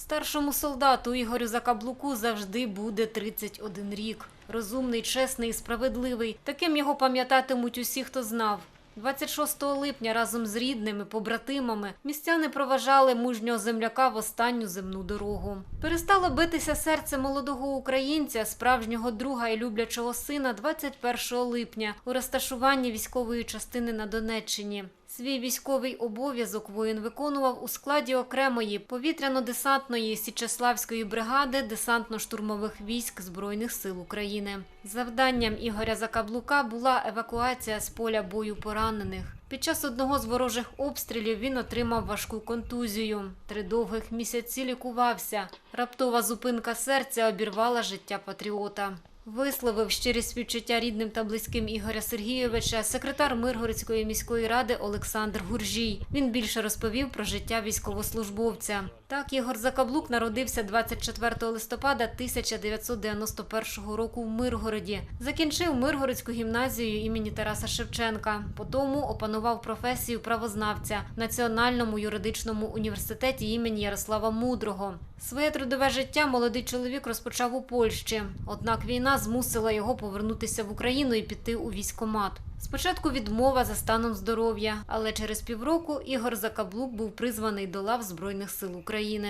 Старшому солдату Ігорю Закаблуку завжди буде 31 рік. Розумний, чесний і справедливий. Таким його пам'ятатимуть усі, хто знав. 26 липня разом з рідними, побратимами містяни проважали мужнього земляка в останню земну дорогу. Перестало битися серце молодого українця, справжнього друга і люблячого сина 21 липня у розташуванні військової частини на Донеччині. Свій військовий обов'язок воїн виконував у складі окремої повітряно-десантної Січеславської бригади десантно-штурмових військ Збройних сил України. Завданням Ігоря Закаблука була евакуація з поля бою поранених. Під час одного з ворожих обстрілів він отримав важку контузію. Три довгих місяці лікувався. Раптова зупинка серця обірвала життя патріота. Висловив щирі співчуття рідним та близьким Ігоря Сергійовича секретар Миргородської міської ради Олександр Гуржій. Він більше розповів про життя військовослужбовця. Так, Ігор Закаблук народився 24 листопада 1991 року в Миргороді. Закінчив Миргородську гімназію імені Тараса Шевченка. Потому опанував професію правознавця в Національному юридичному університеті імені Ярослава Мудрого. Своє трудове життя молодий чоловік розпочав у Польщі. Однак війна змусила його повернутися в Україну і піти у військкомат. Спочатку відмова за станом здоров'я, але через півроку Ігор Закаблук був призваний до лав Збройних сил України.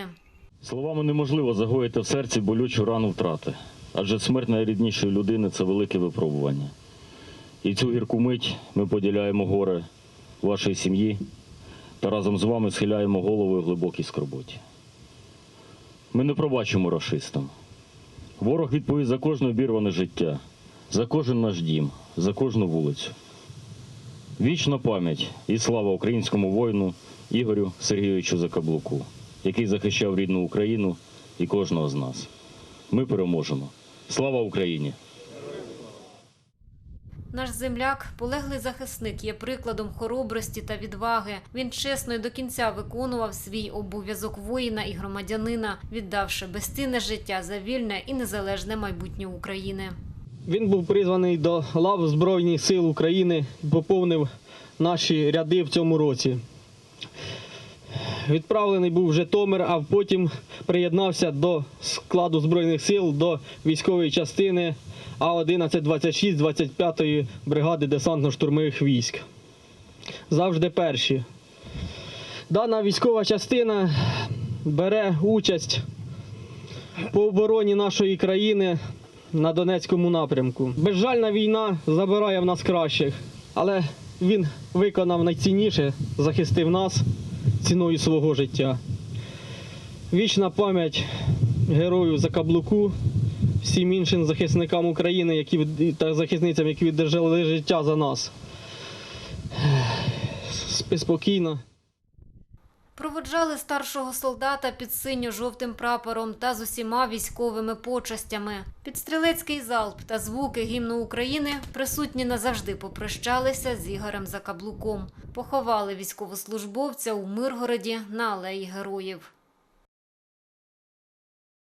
Словами неможливо загоїти в серці болючу рану втрати, адже смерть найріднішої людини це велике випробування. І цю гірку мить ми поділяємо горе вашої сім'ї та разом з вами схиляємо голови в глибокій скорботі. Ми не пробачимо расистам. Ворог відповість за кожне обірване життя, за кожен наш дім, за кожну вулицю. Вічна пам'ять і слава українському воїну Ігорю Сергійовичу Закаблуку, який захищав рідну Україну і кожного з нас. Ми переможемо. Слава Україні! Наш земляк, полеглий захисник, є прикладом хоробрості та відваги. Він чесно і до кінця виконував свій обов'язок воїна і громадянина, віддавши безцінне життя за вільне і незалежне майбутнє України. Він був призваний до лав Збройних сил України поповнив наші ряди в цьому році. Відправлений був в Житомир, а потім приєднався до складу Збройних сил до військової частини А1126 25-ї бригади десантно-штурмових військ. Завжди перші. Дана військова частина бере участь по обороні нашої країни на Донецькому напрямку. Безжальна війна забирає в нас кращих, але він виконав найцінніше, захистив нас ціною свого життя. Вічна пам'ять герою за каблуку, всім іншим захисникам України які, та захисницям, які віддержали життя за нас. Спокійно. Проводжали старшого солдата під синьо-жовтим прапором та з усіма військовими почастями. Під стрілецький залп та звуки гімну України присутні назавжди попрощалися з Ігорем Закаблуком. Поховали військовослужбовця у Миргороді на алеї героїв.